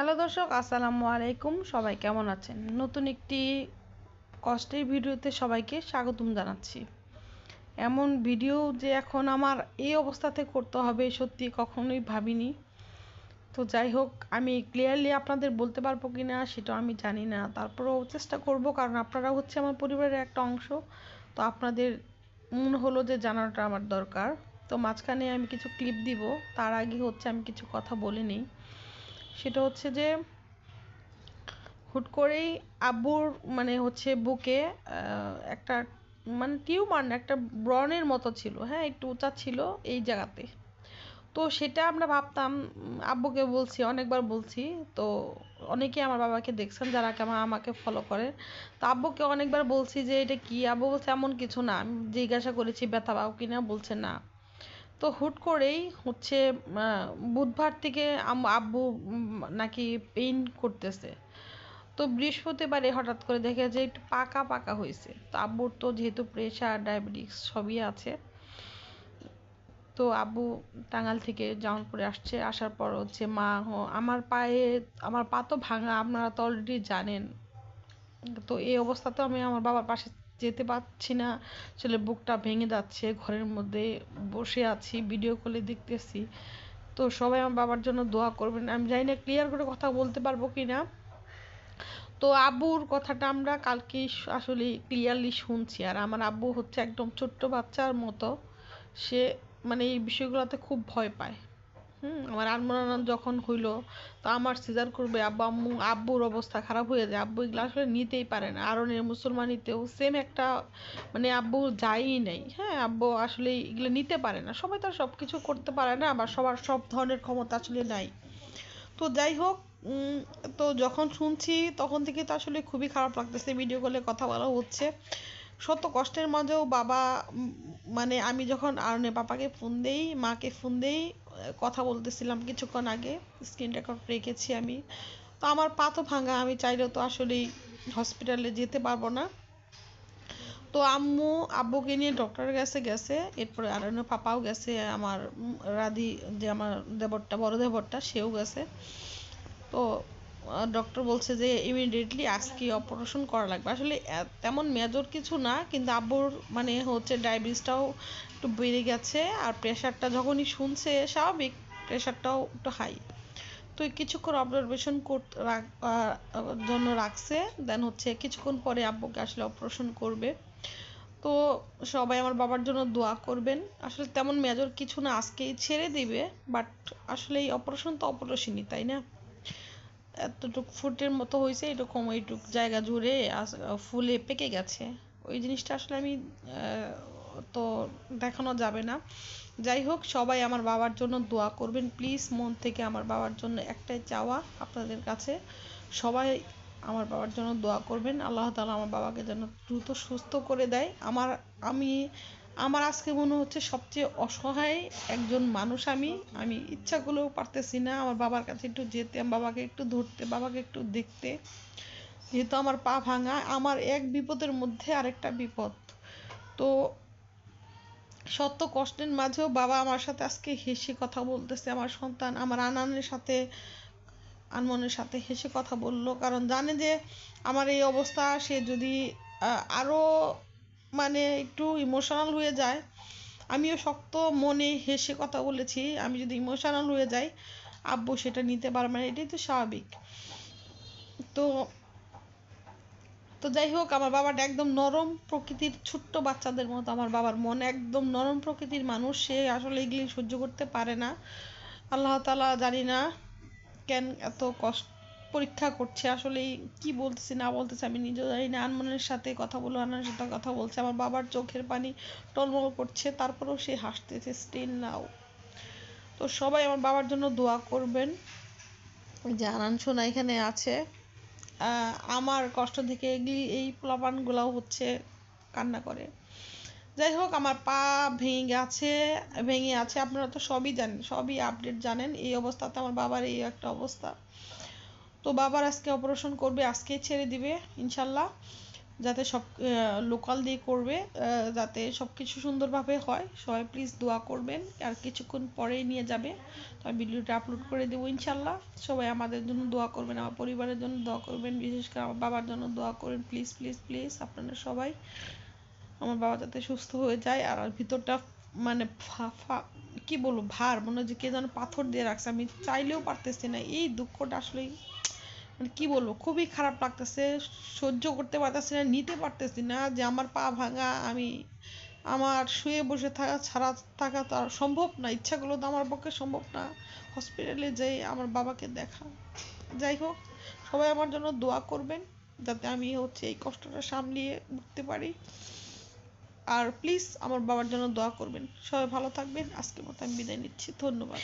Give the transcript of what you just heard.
Hello দর্শক, আসসালামু আলাইকুম। সবাই কেমন আছেন? নতুন একটি কষ্টের ভিডিওতে সবাইকে স্বাগতম জানাচ্ছি। এমন ভিডিও যে এখন আমার এই অবস্থাতে করতে হবে সত্যি কখনোই ভাবিনি। তো যাই হোক, আমি ক্লিয়ারলি আপনাদের বলতে পারব কি না সেটা আমি জানি না। তারপরেও চেষ্টা করব, কারণ আপনারা হচ্ছে আমার পরিবারের একটা অংশ। তো আপনাদের মনে হলো যে জানাটা আমার দরকার। তো মাঝখানে আমি কিছু ক্লিপ দিব, তার আগে হচ্ছে আমি কিছু কথা বলে নিই। সেটা হচ্ছে যে হুট করেই আব্বুর মানে হচ্ছে বুকে একটা মানে টিউমার না, একটা ব্রণের মতো ছিল হ্যাঁ একটু উঁচা ছিল এই জায়গাতে। তো সেটা আমরা ভাবতাম, আব্বুকে বলছি, অনেকবার বলছি, তো অনেকে আমার বাবাকে দেখছেন যারা আমার আমাকে ফলো করে তো আব্বুকে অনেকবার বলছি যে, এটা কি? আব্বু বলছে, এমন কিছু না, আমি জিজ্ঞাসা করেছি, ব্যথা পাও কিনা বলছে, না। তো হুট করেই হচ্ছে বুধবার থেকে আব্বু নাকি পেইন করতেছে। তো বৃহস্পতিবারে হঠাৎ করে দেখে যে একটু পাকা পাকা হয়েছে। তো আব্বুর তো যেহেতু প্রেশার ডায়াবেটিস সবই আছে। তো আব্বু টাঙ্গাল থেকে জামালপুরে আসছে, আসার পর হচ্ছে মা আমার পায়ে, আমার পা তো ভাঙা, আপনারা তো অলরেডি জানেন। তো এই অবস্থাতেও আমি আমার বাবার পাশে যেতে পারছি না। আসলে বুকটা ভেঙে যাচ্ছে, ঘরের মধ্যে বসে আছি ভিডিও কলে দেখতেছি। তো সবাই আমার বাবার জন্য দোয়া করবেন। আমি জানি না ক্লিয়ার করে কথা বলতে পারব কি না তো আব্বুর কথাটা আমরা কালকে আসলে ক্লিয়ারলি শুনছি। আর আমার আব্বু হচ্ছে একদম ছোট্ট বাচ্চার মতো। সে মানে এই বিষয়গুলোতে খুব ভয় পায়। হুম, আমার আনমনানন্দ যখন হইল, তো আমার সিজার করবে, আব্বু আম্মু, আব্বুর অবস্থা খারাপ হয়ে যায়। আব্বু এগুলো আসলে নিতেই পারে না। আর আরনের মুসলমানিতেও সেম একটা মানে আব্বু যায়ই নেই। হ্যাঁ আব্বু আসলে এগুলো নিতে পারে না। সবাই তো সব কিছু করতে পারে না, আবার সবার সব ধরনের ক্ষমতা আসলে নাই। তো যাই হোক তো যখন শুনছি, তখন থেকে তো আসলে খুবই খারাপ লাগতেছে ভিডিও কলে কথা বলা হচ্ছে। শত কষ্টের মাঝেও বাবা মানে আমি যখন আরনে পাপাকে ফোন দেই, মাকে ফোন দেই কথা বলতেছিলাম কিছুক্ষণ আগে স্ক্রিন রেকর্ড রেখেছি আমি। তো আমার পা তো ভাঙা, আমি চাইলেও তো আসলেই হসপিটালে যেতে পারব না। তো আম্মু আব্বুকে নিয়ে ডক্টরের কাছে গেছে, এরপরে আরনো পাপাও গেছে, আমার রাধি যে আমার দেবরটা, বড় দেবরটা, সেও গেছে। তো ডক্টর বলছে যে ইমিডিয়েটলি আজকে অপারেশন করা লাগবে। আসলে তেমন মেজর কিছু না, কিন্তু আব্বুর মানে হচ্ছে ডায়াবেটিসটাও একটু বেড়ে গেছে আর প্রেশারটা যখনই শুনছে স্বাভাবিক প্রেশারটাও একটু হাই তো কিছুক্ষণ অবজারভেশন জন্য রাখছে দেন হচ্ছে কিছুক্ষণ পরে আব্বুকে আসলে অপারেশন করবে। তো সবাই আমার বাবার জন্য দোয়া করবেন। আসলে তেমন মেজর কিছু না, আজকেই ছেড়ে দিবে বাট আসলে এই অপারেশন তো অপারেশনই তাই না? এতটুক ফুটের মতো হয়েছে, এরকম এইটুক জায়গা জুড়ে ফুলে পেকে গেছে। ওই জিনিসটা আসলে আমি তো দেখানো যাবে না। যাই হোক, সবাই আমার বাবার জন্য দোয়া করবেন। প্লিজ মন থেকে আমার বাবার জন্য একটাই চাওয়া আপনাদের কাছে। সবাই আমার বাবার জন্য দোয়া করবেন। আল্লাহ তালা আমার বাবাকে যেন দ্রুত সুস্থ করে দেয়। আমার, আমি, আমার আজকে মনে হচ্ছে সবচেয়ে অসহায় একজন মানুষ আমি। আমি ইচ্ছা করলেও পারতেছি না আমার বাবার কাছে একটু যেতে, বাবাকে একটু ধরতে, বাবাকে একটু দেখতে। যেহেতু আমার পা ভাঙা, আমার এক বিপদের মধ্যে আরেকটা বিপদ। তো সত্য কষ্টের মাঝেও বাবা আমার সাথে আজকে হেসে কথা বলতেছে, আমার সন্তান আমার আনানের সাথে, আনমনের সাথে হেসে কথা বলল। কারণ জানে যে আমার এই অবস্থা, সে যদি আরও মানে একটু ইমোশনাল হয়ে যায়, আমিও শক্ত মনে হেসে কথা বলেছি, আমি যদি ইমোশনাল হয়ে যাই, আব্বু সেটা নিতে পারবে না, এটাই তো স্বাভাবিক। তো তো যাই হোক, আমার বাবাটা একদম নরম প্রকৃতির ছোট্ট বাচ্চাদের মতো, আমার বাবার মন একদম নরম প্রকৃতির মানুষ, সে আসলে এগুলি সহ্য করতে পারে না। আল্লাহ তালা জানি না কেন এত কষ্ট, পরীক্ষা করছে আসলে কি বলতেছি, না বলতেছে, আমি নিজেও জানি না। আনমনের সাথে কথা বলো আনার সাথে কথা বলছে, আমার বাবার চোখের পানি টলমল করছে, তারপরেও সে হাসতেছে স্টিল নাও তো সবাই আমার বাবার জন্য দোয়া করবেন। যে আনান সোনা এখানে আছে। আমার কষ্ট থেকে এগুলি, এই পোলাপানগুলাও হচ্ছে কান্না করে। যাই হোক, আমার পা ভেঙে গেছে ভেঙে আছে, আপনারা তো সবই জানেন, সবই আপডেট জানেন, এই অবস্থাতে আমার বাবার এই একটা অবস্থা। তো বাবার আজকে অপারেশন করবে, আজকেই ছেড়ে দিবে, ইনশাল্লাহ। যাতে সব লোকাল দিয়ে করবে যাতে সব কিছু সুন্দরভাবে হয়। সবাই প্লিজ দোয়া করবেন, আর কিছুক্ষণ পরেই নিয়ে যাবে। তো আমি ভিডিওটা আপলোড করে দেবো ইনশাল্লাহ। সবাই আমাদের জন্য দোয়া করবেন, আমার পরিবারের জন্য দোয়া করবেন, বিশেষ করে আমার বাবার জন্য দোয়া করবেন। প্লিজ প্লিজ প্লিজ আপনারা সবাই আমার বাবা যাতে সুস্থ হয়ে যায়। আর ভিতরটা মানে ফা- ফা- কি বলব, ভার, মনে হচ্ছে কে যেন পাথর দিয়ে রাখছে। আমি চাইলেও পারতেছি না। এই দুঃখটা আসলেই মানে কি বলব, খুবই খারাপ লাগতেছে, সহ্য করতে পারতেছি না, নিতে পারতেছি না যে আমার পা ভাঙা, আমি আমার শুয়ে বসে থাকা ছাড়া থাকা তো আর সম্ভব না, ইচ্ছাগুলো তো আমার পক্ষে সম্ভব না হসপিটালে যাই আমার বাবাকে দেখা। যাই হোক, সবাই আমার জন্য দোয়া করবেন, যাতে আমি হচ্ছে এই কষ্টটা সামলিয়ে উঠতে পারি। আর প্লিজ আমার বাবার জন্য দোয়া করবেন। সবাই ভালো থাকবেন, আজকের মতো আমি বিদায় নিচ্ছি, ধন্যবাদ।